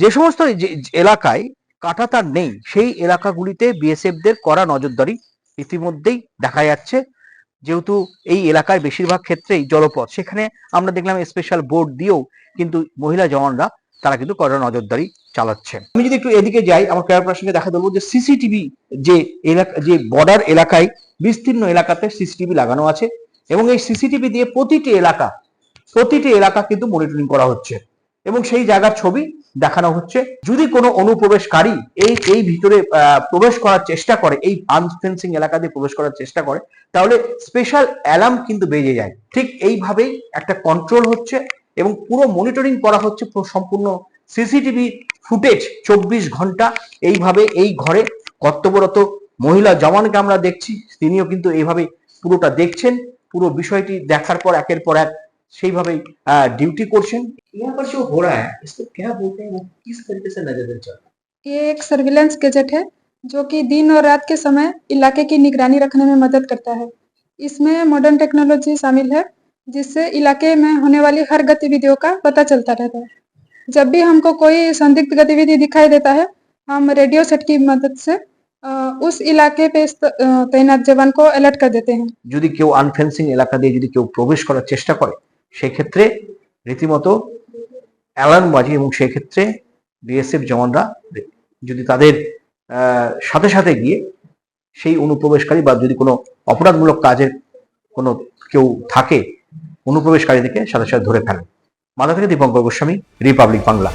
যে সমস্ত এলাকায় কাঁটাতার নেই, সেই এলাকাগুলিতে বিএসএফদের কড়া নজরদারি ইতিমধ্যেই দেখা যাচ্ছে। যেহেতু এই এলাকায় বেশিরভাগ ক্ষেত্রেই জলপথ, সেখানে আমরা দেখলাম স্পেশাল বোর্ড দিয়েও কিন্তু মহিলা জওয়ানরা তারা কিন্তু কড়া নজরদারি চালাচ্ছে। আমি যদি একটু এদিকে যাই, আমার ক্যামেরার সঙ্গে দেখা দেবো যে সিসিটিভি যে এলাকা, যে বর্ডার এলাকায় বিস্তীর্ণ এলাকাতে সিসিটিভি লাগানো আছে এবং এই সিসিটিভি দিয়ে প্রতিটি এলাকা প্রতিটি এলাকা কিন্তু মনিটরিং করা হচ্ছে। এবং সেই জায়গার ছবি দেখানো হচ্ছে। যদি কোনো অনুপ্রবেশকারী এই এই ভিতরে প্রবেশ করার চেষ্টা করে, এই আনফেন্সিং এলাকা দিয়ে প্রবেশ করার চেষ্টা করে, তাহলে স্পেশাল অ্যালার্ম কিন্তু বেজে যায়। ঠিক এইভাবেই একটা কন্ট্রোল হচ্ছে এবং পুরো মনিটরিং করা হচ্ছে সম্পূর্ণ সিসিটিভি ফুটেজ চব্বিশ ঘণ্টা। এইভাবে এই ঘরে কর্তব্যরত মহিলা জওয়ানকে আমরা দেখছি, তিনিও কিন্তু এইভাবে পুরোটা দেখছেন। পুরো বিষয়টি দেখার পর, একের পর এক সেইভাবেই ডিউটি করছেন यहाँ पर जो हो रहा है इसको क्या बोलते हैं वो किस तरीके से नजर चल रहा है ये एक सर्विलेंस गैजेट है जो कि दिन और रात के समय इलाके की निगरानी रखने में मदद करता है इसमें मॉडर्न टेक्नोलॉजी शामिल है जिससे इलाके में होने वाली हर गतिविधियों का पता चलता रहता है जब भी हमको कोई संदिग्ध गतिविधि दिखाई देता है हम रेडियो सेट की मदद से अ, उस इलाके पे इस्त- अ, तैनात जवान को अलर्ट कर देते हैं যদি কেউ আনফেন্সিং এলাকা দিয়ে যদি কেউ প্রবেশ করার চেষ্টা করে সেক্ষেত্রে রীতিমতো অ্যালার্ম বাজে এবং সেক্ষেত্রে বিএসএফ জওয়ানরা যদি তাদের সাথে সাথে গিয়ে সেই অনুপ্রবেশকারী বা যদি কোনো অপরাধমূলক কাজের কোনো কেউ থাকে, অনুপ্রবেশকারীদেরকে সাথে সাথে ধরে ফেলেন। মাথা থেকে দীপঙ্কর গোস্বামী, রিপাবলিক বাংলা।